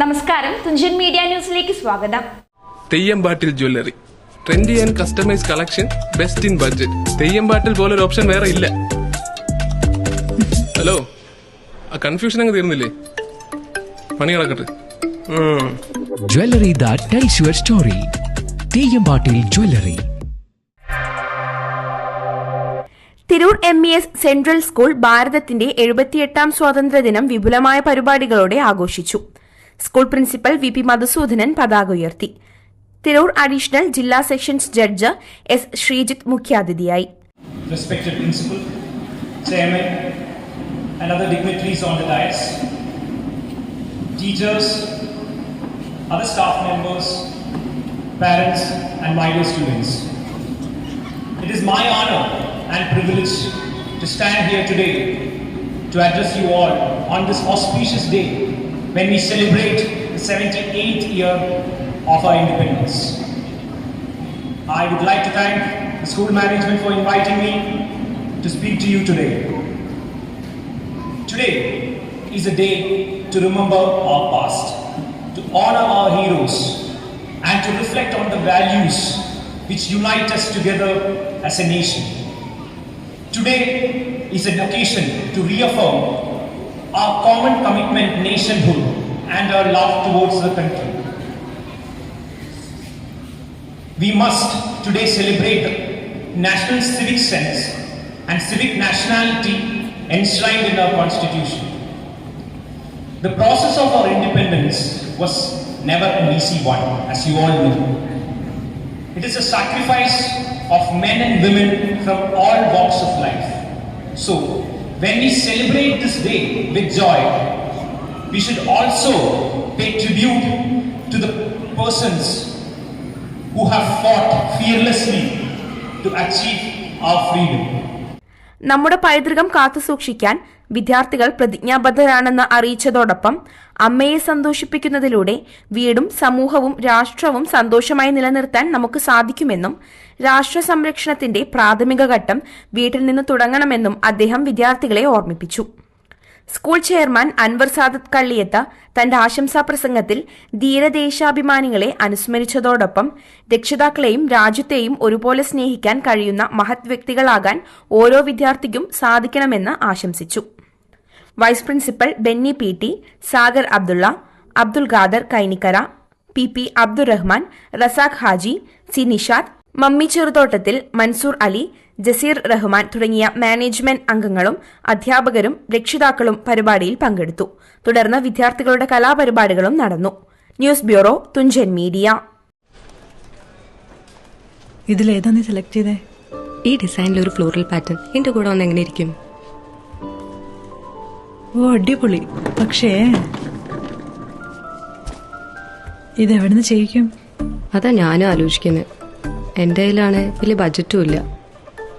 നമസ്കാരം. തുഞ്ചൻ മീഡിയ ന്യൂസിലേക്ക് സ്വാഗതം. Theyyampattil jewellery. Trendy and customise collection best in budget Theyyampattil പോലൊരു ഓപ്ഷൻ വേറെ ഇല്ല. ഹലോ? ആ കൺഫ്യൂഷൻ അങ്ങ് തീർന്നില്ലേ? പണി കിടക്കട്ടെ jewellery that tells your story. Theyyampattil jewellery. Tirur M E S central school ഭാരതത്തിന്റെ എഴുപത്തിയെട്ടാം സ്വാതന്ത്ര്യദിനം വിപുലമായ പരിപാടികളോടെ ആഘോഷിച്ചു. School principal V P Madhusudanan പതാക ഉയർത്തി തിരൂർ അഡീഷണൽ ജില്ലാ സെഷൻസ് ജഡ്ജ് എസ് ശ്രീജിത്ത് മുഖ്യാതിഥിയായി respected principal, chairman, and other dignitaries on the dais, teachers, other staff members, parents, and my dear students. It is my honor and privilege to stand here today to address you all on this auspicious day when we celebrate the 78th year of our independence. I would like to thank the school management for inviting me to speak to you today. Today is a day to remember our past, to honor our heroes, and to reflect on the values which unite us together as a nation. Today is an occasion to reaffirm nationhood, and our love towards the country. We must today celebrate the national civic sense and civic nationality enshrined in our constitution. The process of our independence was never an easy one, as you all know. It is a sacrifice of men and women from all walks of life. So, when we celebrate this day with joy, we should also pay tribute to the persons who have fought fearlessly to achieve our freedom. നമ്മുടെ പൈതൃകം കാത്തുസൂക്ഷിക്കാൻ വിദ്യാർത്ഥികൾ പ്രതിജ്ഞാബദ്ധരാണെന്ന് അറിയിച്ചതോടൊപ്പം അമ്മയെ സന്തോഷിപ്പിക്കുന്നതിലൂടെ വീടും സമൂഹവും രാഷ്ട്രവും സന്തോഷമായി നിലനിർത്താൻ നമുക്ക് സാധിക്കുമെന്നും രാഷ്ട്ര സംരക്ഷണത്തിന്റെ പ്രാഥമിക ഘട്ടം വീട്ടിൽ നിന്ന് തുടങ്ങണമെന്നും അദ്ദേഹം വിദ്യാർത്ഥികളെ ഓർമ്മിപ്പിച്ചു സ്കൂൾ ചെയർമാൻ അൻവർ സാദത്ത് കള്ളിയത്ത തന്റെ ആശംസാ പ്രസംഗത്തിൽ ധീരദേശാഭിമാനികളെ അനുസ്മരിച്ചതോടൊപ്പം രക്ഷിതാക്കളെയും രാജ്യത്തെയും ഒരുപോലെ സ്നേഹിക്കാൻ കഴിയുന്ന മഹത് വ്യക്തികളാകാൻ ഓരോ വിദ്യാർത്ഥിക്കും സാധിക്കണമെന്ന് ആശംസിച്ചു. Vice principal Benny P T Sagar Abdulla Abdul Khader Kainikkara P P Abdurahman Razak Haji C Nishad Mammi Cheruthottathil Mansoor Ali Jaseer Rahman തുടങ്ങിയ മാനേജ്മെന്റ് അംഗങ്ങളും അധ്യാപകരും രക്ഷിതാക്കളും പരിപാടിയിൽ പങ്കെടുത്തു. തുടർന്ന് വിദ്യാർത്ഥികളുടെ കലാപരിപാടികളും നടന്നു. News bureau Thunchan media. ഇതിലേതാ നീ സെലക്ട് ചെയ്തേ? ഈ ഡിസൈനിൽ ഒരു ഫ്ലോറൽ പാറ്റേൺ എന്റെ കൂടെ ഒന്ന് എങ്ങനെ ഇരിക്കും? ഓ അടിപൊളി. പക്ഷേ ഇത് എവിടുന്ന് ചെയ്യിക്കും? അതാ ഞാനും ആലോചിക്കുന്നത് എന്റെ കയ്യിലാണ് വലിയ ബജറ്റും ഇല്ല.